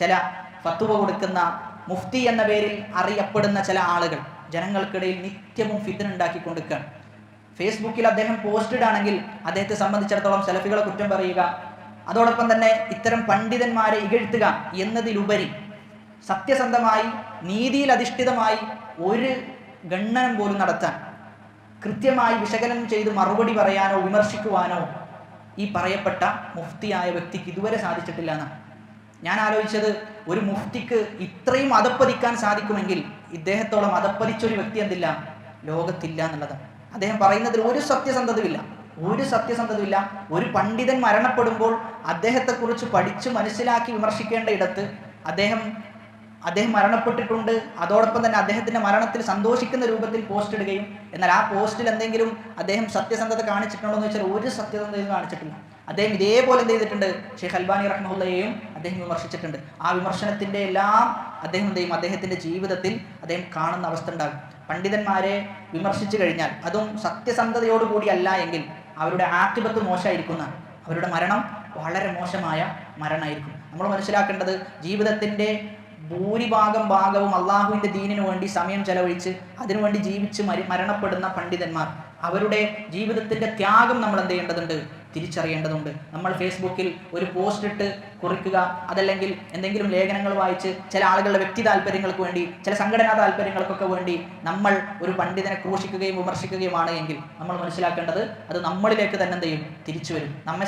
ചില ഫത്തുവ കൊടുക്കുന്ന മുഫ്തി എന്ന പേരിൽ അറിയപ്പെടുന്ന ചില ആളുകൾ ജനങ്ങൾക്കിടയിൽ നിത്യവും ഫിത്തിന ഉണ്ടാക്കിക്കൊണ്ടിരിക്കുകയാണ്. ഫേസ്ബുക്കിൽ അദ്ദേഹം പോസ്റ്റഡ് ആണെങ്കിൽ അദ്ദേഹത്തെ സംബന്ധിച്ചിടത്തോളം സെലഫികളെ കുറ്റം പറയുക അതോടൊപ്പം തന്നെ ഇത്തരം പണ്ഡിതന്മാരെ ഇകഴ്ത്തുക എന്നതിലുപരി സത്യസന്ധമായി നീതിയിൽ അധിഷ്ഠിതമായി ഒരു ഗണ്ണനം പോലും നടത്താൻ കൃത്യമായി വിശകലനം ചെയ്ത് മറുപടി പറയാനോ വിമർശിക്കുവാനോ ഈ പറയപ്പെട്ട മുഫ്തിയായ വ്യക്തിക്ക് ഇതുവരെ സാധിച്ചിട്ടില്ല എന്നാണ്. ഞാൻ ആലോചിച്ചത് ഒരു മുഫ്തിക്ക് ഇത്രയും അതപ്പതിക്കാൻ സാധിക്കുമെങ്കിൽ ഇദ്ദേഹത്തോളം അതപ്പതിച്ചൊരു വ്യക്തി എന്തില്ല? ലോകത്തില്ല എന്നുള്ളതാണ്. അദ്ദേഹം പറയുന്നതിൽ ഒരു സത്യസന്ധതയില്ല ഒരു സത്യസന്ധതയില്ല ഒരു പണ്ഡിതൻ മരണപ്പെടുമ്പോൾ അദ്ദേഹത്തെക്കുറിച്ച് പഠിച്ച് മനസ്സിലാക്കി വിമർശിക്കേണ്ട ഇടത്ത് അദ്ദേഹം അദ്ദേഹം മരണപ്പെട്ടിട്ടുണ്ട്. അതോടൊപ്പം തന്നെ അദ്ദേഹത്തിന്റെ മരണത്തിൽ സന്തോഷിക്കുന്ന രൂപത്തിൽ പോസ്റ്റ് ഇടുകയും എന്നാൽ ആ പോസ്റ്റിൽ എന്തെങ്കിലും അദ്ദേഹം സത്യസന്ധത കാണിച്ചിട്ടുണ്ടോ എന്ന് വെച്ചാൽ ഒരു സത്യസന്ധതയും കാണിച്ചിട്ടില്ല. അദ്ദേഹം ഇതേപോലെ എന്ത് ചെയ്തിട്ടുണ്ട്? ഷെയ്ഖ് അൽബാനി റഹ്മുള്ളയെയും അദ്ദേഹം വിമർശിച്ചിട്ടുണ്ട്. ആ വിമർശനത്തിന്റെ എല്ലാം അദ്ദേഹം എന്ത് ചെയ്യും? അദ്ദേഹത്തിന്റെ ജീവിതത്തിൽ അദ്ദേഹം കാണുന്ന അവസ്ഥ ഉണ്ടാകും. പണ്ഡിതന്മാരെ വിമർശിച്ചു കഴിഞ്ഞാൽ അതും സത്യസന്ധതയോടുകൂടി അല്ല എങ്കിൽ അവരുടെ ആക്തിപത്ത് മോശമായിരിക്കുന്ന അവരുടെ മരണം വളരെ മോശമായ മരണമായിരിക്കും. നമ്മൾ മനസ്സിലാക്കേണ്ടത് ജീവിതത്തിന്റെ ഭൂരിഭാഗം ഭാഗവും അള്ളാഹുവിന്റെ ദീനിനു വേണ്ടി സമയം ചെലവഴിച്ച് അതിനുവേണ്ടി ജീവിച്ച് മരി മരണപ്പെടുന്ന പണ്ഡിതന്മാർ അവരുടെ ജീവിതത്തിന്റെ ത്യാഗം നമ്മൾ എന്ത് ചെയ്യേണ്ടതുണ്ട്? തിരിച്ചറിയേണ്ടതുണ്ട്. നമ്മൾ ഫേസ്ബുക്കിൽ ഒരു പോസ്റ്റ് ഇട്ട് കുറിക്കുക അതല്ലെങ്കിൽ എന്തെങ്കിലും ലേഖനങ്ങൾ വായിച്ച് ചില ആളുകളുടെ വ്യക്തി താല്പര്യങ്ങൾക്ക് വേണ്ടി ചില സംഘടനാ താല്പര്യങ്ങൾക്കൊക്കെ വേണ്ടി നമ്മൾ ഒരു പണ്ഡിതനെ ക്രൂശിക്കുകയും വിമർശിക്കുകയുമാണ് എങ്കിൽ നമ്മൾ മനസ്സിലാക്കേണ്ടത് അത് നമ്മളിലേക്ക് തന്നെ എന്ത് ചെയ്യും? തിരിച്ചു വരും. നമ്മെ